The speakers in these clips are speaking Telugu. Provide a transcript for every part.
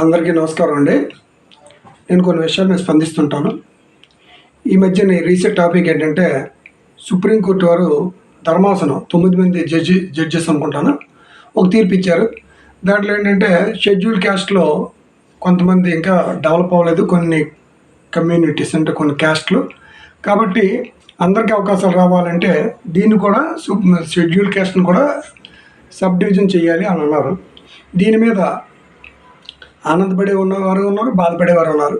అందరికీ నమస్కారం అండి. నేను కొన్ని విషయాలు మీద స్పందిస్తుంటాను. ఈ మధ్య నేను రీసెంట్ టాపిక్ ఏంటంటే సుప్రీంకోర్టు వారు ధర్మాసనం తొమ్మిది మంది జడ్జి జడ్జెస్ అనుకుంటాను ఒక తీర్పు ఇచ్చారు. దాంట్లో ఏంటంటే షెడ్యూల్ క్యాస్ట్లో కొంతమంది ఇంకా డెవలప్ అవ్వలేదు కొన్ని కమ్యూనిటీస్ అంటే కొన్ని క్యాస్ట్లు. కాబట్టి అందరికీ అవకాశాలు రావాలంటే దీన్ని కూడా షెడ్యూల్ క్యాస్ట్ని కూడా సబ్ డివిజన్ చేయాలి అని అన్నారు. దీని మీద ఆనందపడే ఉన్నవారు ఉన్నారు బాధపడేవారు ఉన్నారు.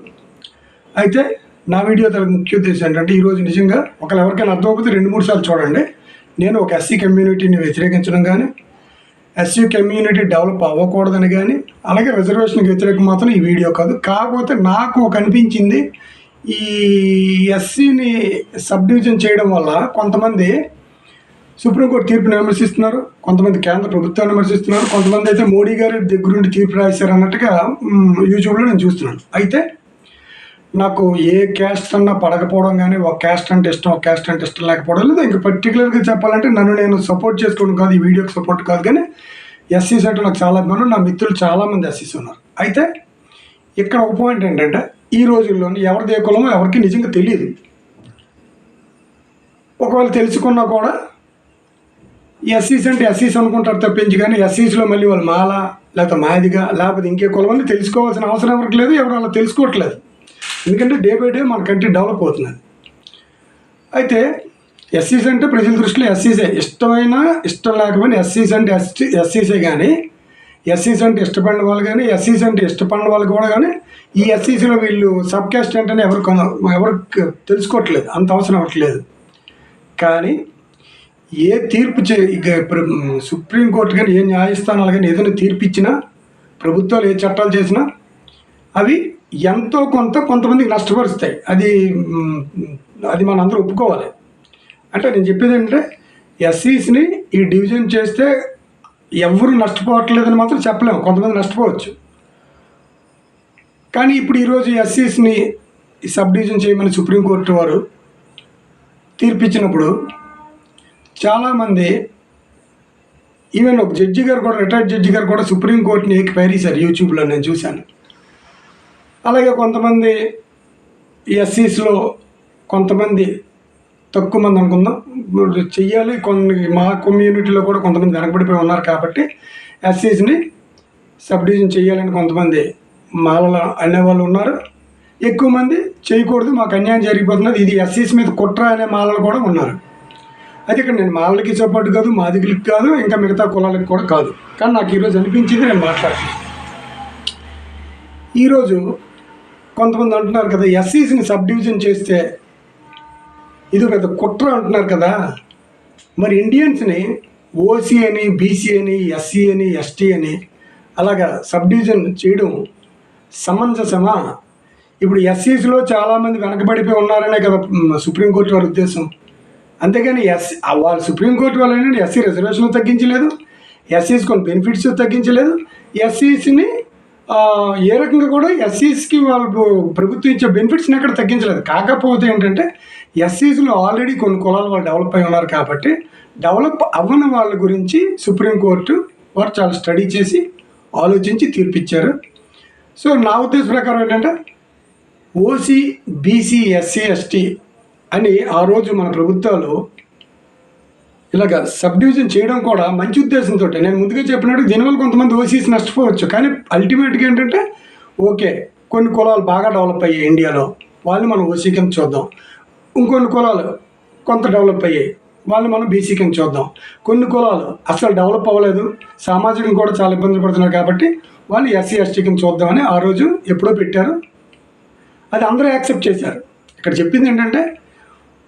అయితే నా వీడియో తన ముఖ్య ఉద్దేశం ఏంటంటే ఈరోజు నిజంగా ఒకళ్ళు ఎవరికైనా అర్థమైపోతే రెండు మూడు సార్లు చూడండి. నేను ఒక ఎస్సీ కమ్యూనిటీని వ్యతిరేకించడం కానీ ఎస్సీ కమ్యూనిటీ డెవలప్ అవ్వకూడదని కానీ అలాగే రిజర్వేషన్కి వ్యతిరేకం మాత్రం ఈ వీడియో కాదు. కాకపోతే నాకు ఒక అనిపించింది ఈ ఎస్సీని సబ్ డివిజన్ చేయడం వల్ల కొంతమంది సుప్రీంకోర్టు తీర్పుని విమర్శిస్తున్నారు. కొంతమంది కేంద్ర ప్రభుత్వాన్ని విమర్శిస్తున్నారు. కొంతమంది అయితే మోడీ గారి దగ్గరుండి తీర్పు రాశారు అన్నట్టుగా యూట్యూబ్లో నేను చూస్తున్నాను. అయితే నాకు ఏ క్యాస్ట్ అన్నా పడకపోవడం కానీ ఒక క్యాస్ట్ అంటే ఇష్టం ఒక క్యాస్ట్ అంటే ఇష్టం లేకపోవడం లేదు. ఇంకా పర్టికులర్గా చెప్పాలంటే నన్ను నేను సపోర్ట్ చేసుకోవడం కాదు ఈ వీడియోకి సపోర్ట్ కాదు కానీ ఎస్సీస్ అంటే నాకు చాలా అభిమానం. నా మిత్రులు చాలామంది ఎస్సీస్ ఉన్నారు. అయితే ఇక్కడ ఒక పాయింట్ ఏంటంటే ఈ రోజుల్లో ఎవరిది ఏ కులమో ఎవరికి నిజంగా తెలియదు. ఒకవేళ తెలుసుకున్నా కూడా ఎస్సీస్ అంటే ఎస్సీస్ అనుకుంటారు తప్పించి కానీ ఎస్సీస్లో మళ్ళీ వాళ్ళు మాల లేకపోతే మాదిగా లేకపోతే ఇంకే కులం అని తెలుసుకోవాల్సిన అవసరం ఎవరికి లేదు ఎవరు అలా తెలుసుకోవట్లేదు. ఎందుకంటే డే బై డే మన కంట్రీ డెవలప్ అవుతున్నది. అయితే ఎస్సీస్ అంటే ప్రజల దృష్టిలో ఎస్సీసే ఇష్టమైన ఇష్టం లేకపోయినా ఎస్సీస్ అంటే ఎస్టీ ఎస్సీసే కానీ ఎస్సీస్ అంటే ఇష్టపడిన వాళ్ళు కానీ ఎస్సీస్ అంటే ఇష్టపడిన వాళ్ళు కూడా కానీ ఈ ఎస్సీసీలో వీళ్ళు సబ్ క్యాస్ట్ అంటేనే ఎవరు ఎవరికి తెలుసుకోవట్లేదు. అంత అవసరం అవ్వట్లేదు కానీ ఏ తీర్పు చే సుప్రీంకోర్టు కానీ ఏ న్యాయస్థానాలు కానీ ఏదైనా తీర్పు ఇచ్చినా ప్రభుత్వాలు ఏ చట్టాలు చేసినా అవి ఎంతో కొంత కొంతమందికి నష్టపరుస్తాయి. అది అది మన అందరూ ఒప్పుకోవాలి. అంటే నేను చెప్పేది ఏంటంటే ఎస్సీస్ని ఈ డివిజన్ చేస్తే ఎవరు నష్టపోవట్లేదని మాత్రం చెప్పలేము. కొంతమంది నష్టపోవచ్చు. కానీ ఇప్పుడు ఈరోజు ఎస్సీస్ని సబ్ డివిజన్ చేయమని సుప్రీంకోర్టు వారు తీర్పిచ్చినప్పుడు చాలామంది ఈవెన్ ఒక జడ్జి గారు కూడా రిటైర్డ్ జడ్జి గారు కూడా సుప్రీంకోర్టుని ఏకి పైరీశారు యూట్యూబ్లో నేను చూశాను. అలాగే కొంతమంది ఎస్సీస్లో కొంతమంది తక్కువ మంది అనుకుందాం చెయ్యాలి కొన్ని మా కమ్యూనిటీలో కూడా కొంతమంది వెనకబడిపోయి ఉన్నారు కాబట్టి ఎస్సీస్ని సబ్ డివిజన్ చేయాలని కొంతమంది మాలలు అనేవాళ్ళు ఉన్నారు. ఎక్కువ మంది చేయకూడదు మాకు అన్యాయం జరిగిపోతున్నది ఇది ఎస్సీస్ మీద కుట్ర అనే మాలలు కూడా ఉన్నారు. అయితే ఇక్కడ నేను మాలలకి సపోర్ట్ కాదు మాదిగులకి కాదు ఇంకా మిగతా కులాలకి కూడా కాదు. కానీ నాకు ఈరోజు అనిపించింది నేను మాట్లాడుతున్నాను ఈరోజు కొంతమంది అంటున్నారు కదా ఎస్సీస్ని సబ్ డివిజన్ చేస్తే ఇది పెద్ద కుట్ర అంటున్నారు కదా. మరి ఇండియన్స్ని ఓసీ అని బీసీ అని ఎస్సీ అని ఎస్టీ అని అలాగా సబ్ డివిజన్ చేయడం సమంజసమా? ఇప్పుడు ఎస్సీస్లో చాలామంది వెనకబడిపోయి ఉన్నారనే కదా సుప్రీంకోర్టు వారి ఉద్దేశం. అంతేగాని ఎస్ వాళ్ళు సుప్రీంకోర్టు వాళ్ళు ఏంటంటే ఎస్సీ రిజర్వేషన్ తగ్గించలేదు ఎస్సీస్ కొన్ని బెనిఫిట్స్ తగ్గించలేదు. ఎస్సీస్ని ఏ రకంగా కూడా ఎస్సీస్కి వాళ్ళు ప్రభుత్వం ఇచ్చే బెనిఫిట్స్ని ఎక్కడ తగ్గించలేదు. కాకపోతే ఏంటంటే ఎస్సీస్లో ఆల్రెడీ కొన్ని కులాలు వాళ్ళు డెవలప్ అయి ఉన్నారు కాబట్టి డెవలప్ అవ్వని వాళ్ళ గురించి సుప్రీంకోర్టు వారు చాలా స్టడీ చేసి ఆలోచించి తీర్పిచ్చారు. సో నా ఉద్దేశం ప్రకారం ఏంటంటే ఓసీ బీసీ ఎస్సీ ఎస్టీ అని ఆ రోజు మన ప్రభుత్వాలు ఇలాగ సబ్ డివిజన్ చేయడం కూడా మంచి ఉద్దేశంతో నేను ముందుగా చెప్పినట్టు దీనివల్ల కొంతమంది ఓసీస్ నష్టపోవచ్చు. కానీ అల్టిమేట్గా ఏంటంటే ఓకే కొన్ని కులాలు బాగా డెవలప్ అయ్యాయి ఇండియాలో వాళ్ళని మనం ఓసీ కింద చూద్దాం. ఇంకొన్ని కులాలు కొంత డెవలప్ అయ్యాయి. వాళ్ళు మనం బీసీ కింద చూద్దాం. కొన్ని కులాలు అసలు డెవలప్ అవ్వలేదు. సామాజికంగా కూడా చాలా ఇబ్బందులు పడుతున్నారు కాబట్టి వాళ్ళు ఎస్సీ ఎస్టీ కింద చూద్దామని ఆ రోజు ఎప్పుడో పెట్టారు. అది అందరూ యాక్సెప్ట్ చేశారు. ఇక్కడ చెప్పింది ఏంటంటే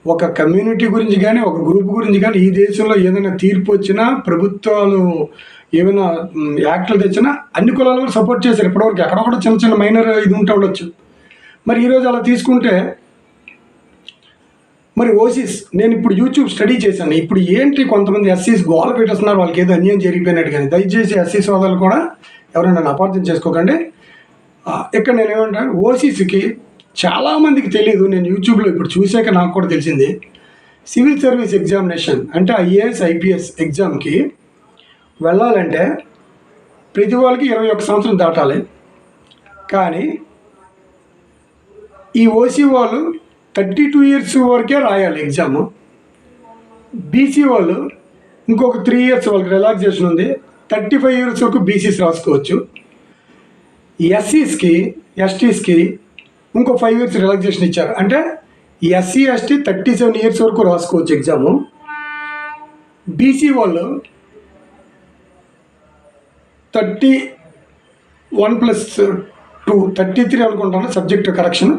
ఒక కమ్యూనిటీ గురించి కానీ ఒక గ్రూప్ గురించి కానీ ఈ దేశంలో ఏదైనా తీర్పు వచ్చినా ప్రభుత్వాలు ఏమైనా యాక్ట్లు తెచ్చినా అన్ని కులాలు సపోర్ట్ చేశారు. ఇప్పటివరకు ఎక్కడ కూడా చిన్న చిన్న మైనర్ ఇది ఉంటా ఉండొచ్చు. మరి ఈరోజు అలా తీసుకుంటే మరి ఓసీస్ నేను ఇప్పుడు యూట్యూబ్ స్టడీ చేశాను. ఇప్పుడు ఏంటి కొంతమంది ఎస్సీస్ గోల పెట్టేస్తున్నారు వాళ్ళకి ఏదో అన్యాయం జరిగిపోయినట్టు కానీ. దయచేసి ఎస్సీ సోదరులు కూడా ఎవరైనా నన్ను అపార్థం చేసుకోకండి ఇక్కడ నేను ఏమంటాను ఓసీసీకి చాలామందికి తెలియదు నేను యూట్యూబ్లో ఇప్పుడు చూసాక నాకు కూడా తెలిసింది. సివిల్ సర్వీస్ ఎగ్జామినేషన్ అంటే ఐఏఎస్ ఐపీఎస్ ఎగ్జామ్కి వెళ్ళాలంటే ప్రతి వాళ్ళకి ఇరవై ఒక్క సంవత్సరం దాటాలి. కానీ ఈ ఓసీ వాళ్ళు థర్టీ టూ ఇయర్స్ వరకే రాయాలి ఎగ్జామ్. బీసీ వాళ్ళు ఇంకొక త్రీ ఇయర్స్ వాళ్ళకి రిలాక్సేషన్ ఉంది థర్టీ ఫైవ్ ఇయర్స్ వరకు బీసీస్ రాసుకోవచ్చు. ఎస్సీస్కి ఎస్టీస్కి ఇంకో ఫైవ్ ఇయర్స్ రిలాక్సేషన్ ఇచ్చారు. అంటే SC ST thirty seven years వరకు రాసుకోవచ్చు ఎగ్జాము బీసీ వాళ్ళు thirty one plus two thirty three అనుకుంటాను సబ్జెక్ట్ కరెక్షన్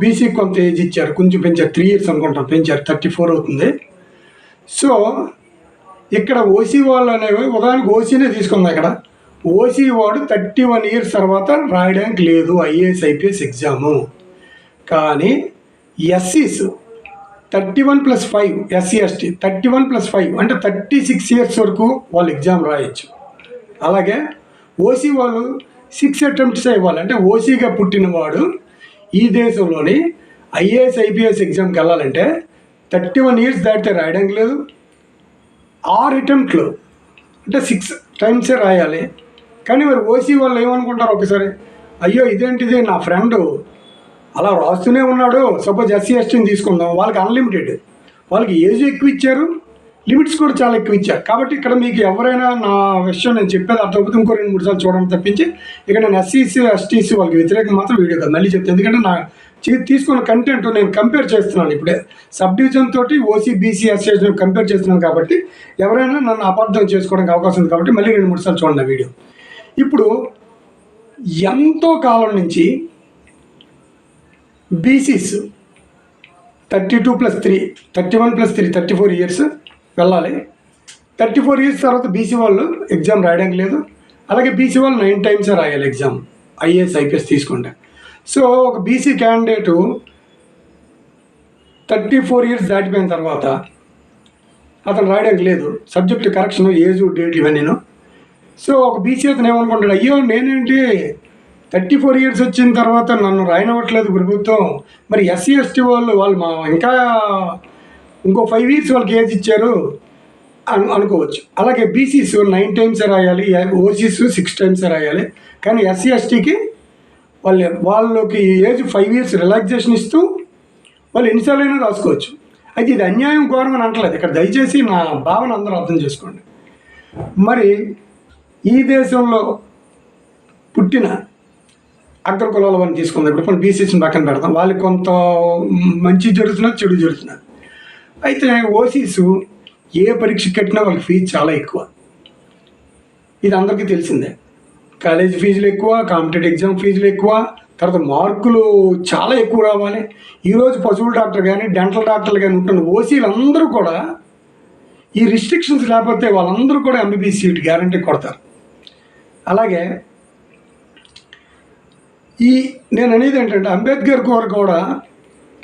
బీసీ కొంత ఏజ్ ఇచ్చారు కొంచెం పెంచారు త్రీ ఇయర్స్ అనుకుంటాను పెంచారు థర్టీ ఫోర్ అవుతుంది. సో ఇక్కడ ఓసీ వాళ్ళు అనేవి ఉదాహరణకు ఓసీనే తీసుకుందాం ఇక్కడ. ఓసీ వాడు థర్టీ వన్ ఇయర్స్ తర్వాత రాయడానికి లేదు ఐఏఎస్ ఐపీఎస్ ఎగ్జాము. కానీ ఎస్సీస్ thirty one plus five SC ST thirty one plus five అంటే థర్టీ సిక్స్ ఇయర్స్ వరకు వాళ్ళు ఎగ్జామ్ రాయొచ్చు. అలాగే ఓసీ వాళ్ళు సిక్స్ అటెంప్ట్స్ ఇవ్వాలి. అంటే ఓసీగా పుట్టినవాడు ఈ దేశంలోని ఐఏఎస్ ఐపీఎస్ ఎగ్జామ్కి వెళ్ళాలంటే థర్టీ వన్ ఇయర్స్ దాటితే రాయడానికి లేదు. ఆరు అటెంప్ట్లు. అంటే సిక్స్ టైమ్సే రాయాలి. కానీ మరి ఓసీ వాళ్ళు ఏమనుకుంటారు ఒకసారి? అయ్యో ఇదేంటిది? నా ఫ్రెండ్ అలా రాస్తూనే ఉన్నాడు. సపోజ్ ఎస్సీ ఎస్టీని తీసుకుందాం. వాళ్ళకి అన్లిమిటెడ్. వాళ్ళకి ఏజ్ ఎక్కువ ఇచ్చారు. లిమిట్స్ కూడా చాలా ఎక్కువ ఇచ్చారు. కాబట్టి ఇక్కడ మీకు ఎవరైనా నా విషయం నేను చెప్పేది అర్థమైపోతే ఇంకో రెండు మూడు సార్లు చూడడం తప్పించి. ఇక్కడ నేను ఎస్సీసీ ఎస్టీసీ వాళ్ళకి వ్యతిరేకంగా మాత్రం వీడియో కాదు. మళ్ళీ చెప్తాను ఎందుకంటే నా తీసుకున్న కంటెంట్ నేను కంపేర్ చేస్తున్నాను ఇప్పుడే. సబ్ డివిజన్ తోటి ఓసీ బీసీ ఎస్సీ కంపేర్ చేస్తున్నాను కాబట్టి ఎవరైనా నన్ను అపార్థం చేసుకోవడానికి అవకాశం ఉంది కాబట్టి మళ్ళీ రెండు మూడు సార్లు చూడండి వీడియో. ఇప్పుడు ఎంతో కాలం నుంచి BCs thirty two plus three thirty one plus three thirty four years వెళ్ళాలి. థర్టీ ఫోర్ ఇయర్స్ తర్వాత బీసీ వాళ్ళు ఎగ్జామ్ రాయడానికి లేదు. అలాగే బీసీ వాళ్ళు నైన్ టైమ్స్ రాయాలి ఎగ్జామ్. ఐఏఎస్ ఐపీఎస్ తీసుకుంటే. సో ఒక BC candidate thirty four years దాటిపోయిన తర్వాత అతను రాయడానికి లేదు. సబ్జెక్ట్ కరెక్షన్ ఏజ్ డేట్ ఇవన్నీను సో ఒక బీసీ అతను ఏమనుకుంటాడు అయ్యో నేనేంటి? థర్టీ ఫోర్ ఇయర్స్ వచ్చిన తర్వాత నన్ను రాయనవ్వట్లేదు ప్రభుత్వం. మరి ఎస్సీ ఎస్టీ వాళ్ళు వాళ్ళు మా ఇంకా ఇంకో ఫైవ్ ఇయర్స్ వాళ్ళకి ఏజ్ ఇచ్చారు అను అనుకోవచ్చు. అలాగే బీసీస్ నైన్ టైమ్స్ రాయాలి ఓసీస్ సిక్స్ టైమ్స్ రాయాలి. కానీ ఎస్సీ ఎస్టీకి వాళ్ళు వాళ్ళకి ఏజ్ ఫైవ్ ఇయర్స్ రిలాక్సేషన్ ఇస్తూ వాళ్ళు ఎన్నిసార్లైనా రాసుకోవచ్చు. అయితే ఇది అన్యాయం ఘోరం అని అంటలేదు. ఇక్కడ దయచేసి నా భావన అందరూ అర్థం చేసుకోండి. మరి ఈ దేశంలో పుట్టిన అగ్ర కులాల వారిని తీసుకుందాం. ఇప్పుడు బీసీసీని పక్కన పెడతాం. వాళ్ళకి కొంత మంచి జరుగుతున్నది చెడు జరుగుతున్నది అయితే ఓసీసు ఏ పరీక్ష కట్టినా వాళ్ళకి ఫీజు చాలా ఎక్కువ. ఇది అందరికీ తెలిసిందే. కాలేజ్ ఫీజులు ఎక్కువ కాంపిటేటివ్ ఎగ్జామ్ ఫీజులు ఎక్కువ తర్వాత మార్కులు చాలా ఎక్కువ రావాలి. ఈరోజు పశువుల డాక్టర్ కానీ డెంటల్ డాక్టర్లు కానీ ఉంటున్న ఓసీలు అందరూ కూడా ఈ రిస్ట్రిక్షన్స్ లేకపోతే వాళ్ళందరూ కూడా ఎంబీబీ సీట్ గ్యారంటీ కొడతారు. అలాగే ఈ నేను అనేది ఏంటంటే అంబేద్కర్ గారు కూడా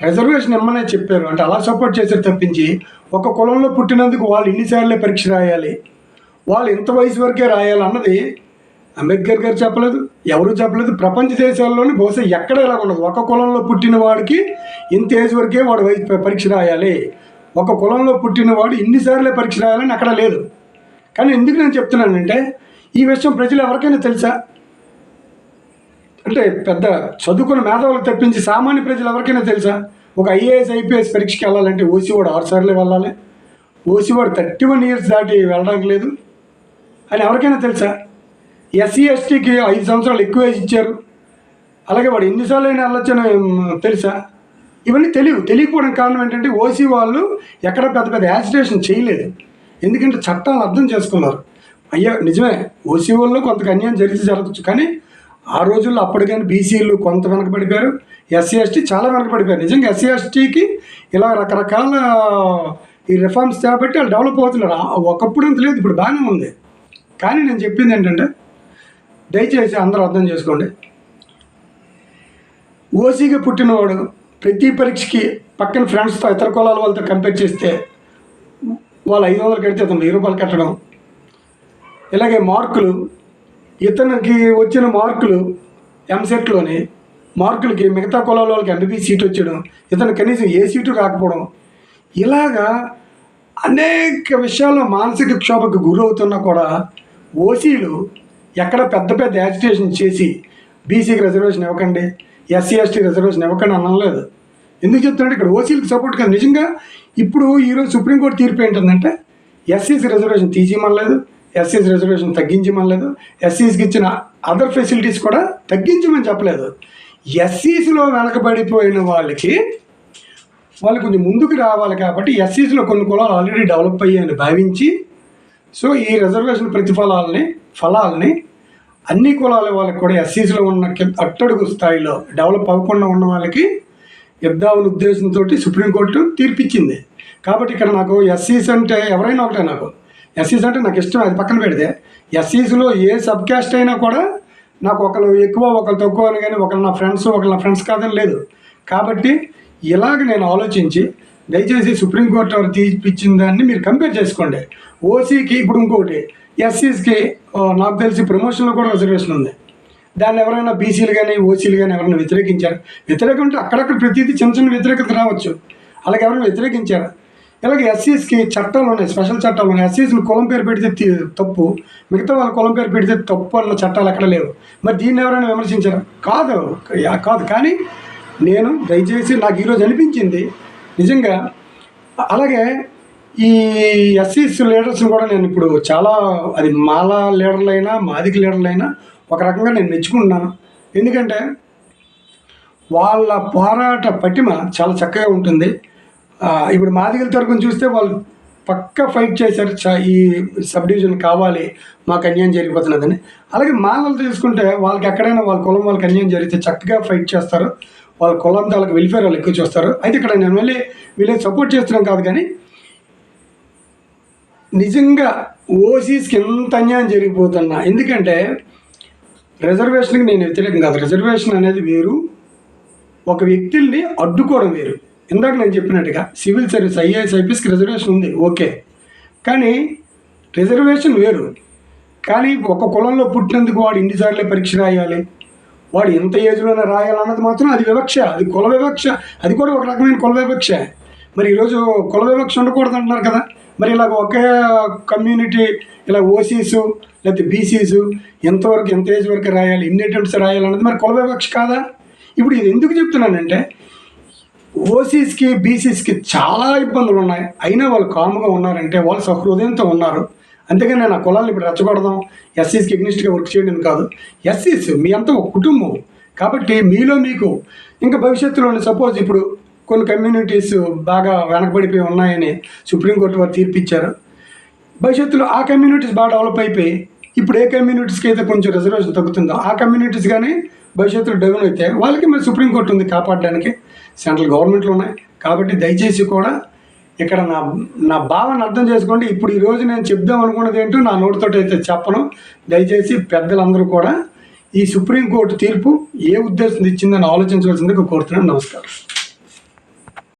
రిజర్వేషన్ ఇమ్మనే చెప్పారు. అంటే అలా సపోర్ట్ చేశారు తప్పించి ఒక కులంలో పుట్టినందుకు వాళ్ళు ఇన్నిసార్లే పరీక్ష రాయాలి? వాళ్ళు ఇంత వయసు వరకే రాయాలి అన్నది అంబేద్కర్ గారు చెప్పలేదు. ఎవరు చెప్పలేదు. ప్రపంచ దేశాల్లోని బహుశా ఎక్కడ ఇలా ఉండదు. ఒక కులంలో పుట్టిన వాడికి ఇంత ఏజ్ వరకే వాడు వయసు పరీక్ష రాయాలి. ఒక కులంలో పుట్టిన వాడు ఇన్నిసార్లే పరీక్ష రాయాలని అక్కడ లేదు. కానీ ఎందుకు నేను చెప్తున్నానంటే ఈ విషయం ప్రజలు ఎవరికైనా తెలుసా? అంటే పెద్ద చదువుకున్న మేధావులకు తప్పించి సామాన్య ప్రజలు ఎవరికైనా తెలుసా? ఒక ఐఏఎస్ ఐపీఎస్ పరీక్షకి వెళ్ళాలంటే ఓసీ వాడు ఆరు సార్లు వెళ్ళాలి. ఓసీ వాడు థర్టీ వన్ ఇయర్స్ దాటి వెళ్ళడానికి లేదు. అని ఎవరికైనా తెలుసా? ఎస్సీ ఎస్టీకి ఐదు సంవత్సరాలు ఎక్కువ ఏజ్ ఇచ్చారు. అలాగే వాడు ఎన్నిసార్లు అయినా వెళ్ళొచ్చని తెలుసా? ఇవన్నీ తెలియవు. తెలియకపోవడం కారణం ఏంటంటే ఓసీ వాళ్ళు ఎక్కడ పెద్ద పెద్ద యాజిటేషన్ చేయలేదు. ఎందుకంటే చట్టాలు అర్థం చేసుకున్నారు. అయ్యా నిజమే. ఓసీ వాళ్ళు కొంత అన్యాయం జరిగితే జరగచ్చు. కానీ ఆ రోజుల్లో అప్పటికైనా బీసీలు కొంత వెనకబడిపోయారు. ఎస్సీ ఎస్టీ చాలా వెనకబడిపోయారు. నిజంగా ఎస్సీ ఎస్టీకి ఇలా రకరకాల ఈ రిఫార్మ్స్ చేపట్టి వాళ్ళు డెవలప్ అవుతున్నారు. ఒకప్పుడు అంత లేదు ఇప్పుడు బాగానే ఉంది. కానీ నేను చెప్పింది ఏంటంటే దయచేసి అందరూ అర్థం చేసుకోండి. ఓసీగా పుట్టినవాడు ప్రతి పరీక్షకి పక్కన ఫ్రెండ్స్తో ఇతర కులాల వాళ్ళతో కంపేర్ చేస్తే వాళ్ళు ఐదు వందలు కడితే అతను వెయ్యి రూపాయలు కట్టడం ఇలాగే మార్కులు ఇతనికి వచ్చిన మార్కులు ఎంసెట్లోని మార్కులకి మిగతా కులాల వాళ్ళకి ఎంబీబీ సీట్ వచ్చడం ఇతను కనీసం ఏ సీటు రాకపోవడం ఇలాగా అనేక విషయాల్లో మానసిక క్షోభకు గురవుతున్నా కూడా ఓసీలు ఎక్కడ పెద్ద పెద్ద యాజిటేషన్ చేసి బీసీకి రిజర్వేషన్ ఇవ్వకండి ఎస్సీ ఎస్టీ రిజర్వేషన్ ఇవ్వకండి అనలేదు. ఎందుకు చెప్తున్నాడు ఇక్కడ ఓసీలకు సపోర్ట్ కాదు. నిజంగా ఇప్పుడు ఈరోజు సుప్రీంకోర్టు తీర్పు ఏంటంటే ఎస్సీసీ రిజర్వేషన్ తీసేయమనలేదు. ఎస్సీస్ రిజర్వేషన్ తగ్గించమనలేదు. ఎస్సీస్కి ఇచ్చిన అదర్ ఫెసిలిటీస్ కూడా తగ్గించమని చెప్పలేదు. ఎస్సీసీలో వెనకబడిపోయిన వాళ్ళకి వాళ్ళు కొంచెం ముందుకు రావాలి కాబట్టి ఎస్సీస్లో కొన్ని కులాలు ఆల్రెడీ డెవలప్ అయ్యాయని భావించి సో ఈ రిజర్వేషన్ ప్రతిఫలాలని ఫలాలని అన్ని కులాల వాళ్ళకి కూడా ఎస్సీస్లో ఉన్న అట్టడుగు స్థాయిలో డెవలప్ అవ్వకుండా ఉన్న వాళ్ళకి ఇద్దామని ఉద్దేశంతో సుప్రీంకోర్టు తీర్పిచ్చింది. కాబట్టి ఇక్కడ నాకు ఎస్సీస్ అంటే ఎవరైనా ఒకటే నాకు. ఎస్సీస్ అంటే నాకు ఇష్టం అది పక్కన పెడితే. ఎస్సీస్లో ఏ సబ్ క్యాస్ట్ అయినా కూడా నాకు ఒకరు ఎక్కువ ఒకరు తక్కువ అని కానీ ఒకరు నా ఫ్రెండ్స్ ఒకరు నా ఫ్రెండ్స్ కాదని లేదు. కాబట్టి ఇలాగ నేను ఆలోచించి దయచేసి సుప్రీంకోర్టు వారు తీర్పిచ్చిన దాన్ని మీరు కంపేర్ చేసుకోండి. ఓసీకి ఇప్పుడు ఇంకొకటి ఎస్సీస్కి నాకు తెలిసి ప్రమోషన్లో కూడా రిజర్వేషన్ ఉంది. దాన్ని ఎవరైనా బీసీలు కానీ ఓసీలు కానీ ఎవరైనా వ్యతిరేకించారు? వ్యతిరేకం అంటే అక్కడక్కడ ప్రతిదీ చిన్న చిన్న వ్యతిరేకత రావచ్చు. అలాగే ఎవరైనా వ్యతిరేకించారు? ఇలాగే ఎస్సీస్కి చట్టాలు ఉన్నాయి స్పెషల్ చట్టాలు ఉన్నాయి ఎస్సీస్ని కులం పేరు పెడితే తప్పు. మిగతా వాళ్ళ కులం పేరు పెడితే తప్పు అన్న చట్టాలు ఎక్కడ లేవు. మరి దీన్ని ఎవరైనా విమర్శించారు? కాదు. కాదు. కానీ నేను దయచేసి నాకు ఈరోజు అనిపించింది నిజంగా. అలాగే ఈ ఎస్సీస్ లీడర్స్ని కూడా నేను ఇప్పుడు చాలా అది మాల లీడర్లైనా మాదిక లీడర్లైనా ఒక రకంగా నేను మెచ్చుకుంటున్నాను. ఎందుకంటే వాళ్ళ పోరాట పటిమ చాలా చక్కగా ఉంటుంది. ఇప్పుడు మాదిగల తరపున చూస్తే వాళ్ళు పక్క ఫైట్ చేశారు. చ- ఈ సబ్ డివిజన్ కావాలి మాకు అన్యాయం జరిగిపోతున్నదని. అలాగే మాలలు తీసుకుంటే వాళ్ళకి ఎక్కడైనా వాళ్ళ కులం వాళ్ళకి అన్యాయం జరిగితే చక్కగా ఫైట్ చేస్తారు. వాళ్ళ కులం వాళ్ళకి వెల్ఫేర్ వాళ్ళు ఎక్కువ చూస్తారు. అయితే ఇక్కడ నేను మళ్ళీ వీళ్ళని సపోర్ట్ చేస్తున్నాం కాదు కానీ నిజంగా ఓసీస్కి ఎంత అన్యాయం జరిగిపోతున్నా. ఎందుకంటే రిజర్వేషన్కి నేను వ్యతిరేకం కాదు. రిజర్వేషన్ అనేది వేరు. ఒక వ్యక్తుల్ని అడ్డుకోవడం వేరు. ఇందాక నేను చెప్పినట్టుగా సివిల్ సర్వీస్ ఐఏఎస్ ఐపీఎస్కి రిజర్వేషన్ ఉంది ఓకే. కానీ రిజర్వేషన్ వేరు. కానీ ఒక కులంలో పుట్టినందుకు వాడు ఇన్నిసార్లే పరీక్ష రాయాలి. వాడు ఎంత ఏజ్లోనే రాయాలన్నది మాత్రం అది వివక్ష అది కుల వివక్ష అది కూడా ఒక రకమైన కుల వివక్ష. మరి ఈరోజు కుల వివక్ష ఉండకూడదు అంటున్నారు కదా. మరి ఇలాగ ఒకే కమ్యూనిటీ ఇలా ఓసీసు లేకపోతే బీసీస్ ఎంతవరకు ఎంత ఏజ్ వరకు రాయాలి ఇన్ని అటెంప్ట్స్ రాయాలి అన్నది మరి కుల వివక్ష కాదా? ఇప్పుడు ఇది ఎందుకు చెప్తున్నానంటే ఓసీస్కి బీసీస్కి చాలా ఇబ్బందులు ఉన్నాయి. అయినా వాళ్ళు కామ్గా ఉన్నారంటే వాళ్ళు సహృదయంతో ఉన్నారు. అంతేగాని నేను ఆ కులాలను ఇప్పుడు రెచ్చగొడదాం. ఎస్సీస్కి ఎగ్నిస్ట్గా వర్క్ చేయడం కాదు. ఎస్సీస్ మీ అంతా ఒక కుటుంబం. కాబట్టి మీలో మీకు ఇంకా భవిష్యత్తులో సపోజ్ ఇప్పుడు కొన్ని కమ్యూనిటీస్ బాగా వెనకబడిపోయి ఉన్నాయని సుప్రీంకోర్టు వారు తీర్పిచ్చారు. భవిష్యత్తులో ఆ కమ్యూనిటీస్ బాగా డెవలప్ అయిపోయి ఇప్పుడు ఏ కమ్యూనిటీస్కి అయితే కొంచెం రిజర్వేషన్ తగ్గుతుందో ఆ కమ్యూనిటీస్ కానీ భవిష్యత్తులో డెవలప్ అయితే వాళ్ళకి మరి సుప్రీంకోర్టు ఉంది కాపాడడానికి. సెంట్రల్ గవర్నమెంట్లు ఉన్నాయి. కాబట్టి దయచేసి కూడా ఇక్కడ నా నా భావన అర్థం చేసుకోండి. ఇప్పుడు ఈరోజు నేను చెప్దాం అనుకున్నది ఏంటో నా నోటితో అయితే చెప్పను. దయచేసి పెద్దలందరూ కూడా ఈ సుప్రీంకోర్టు తీర్పు ఏ ఉద్దేశం ఇచ్చిందని ఆలోచించవలసిందిగా కోరుతున్నాను. నమస్కారం.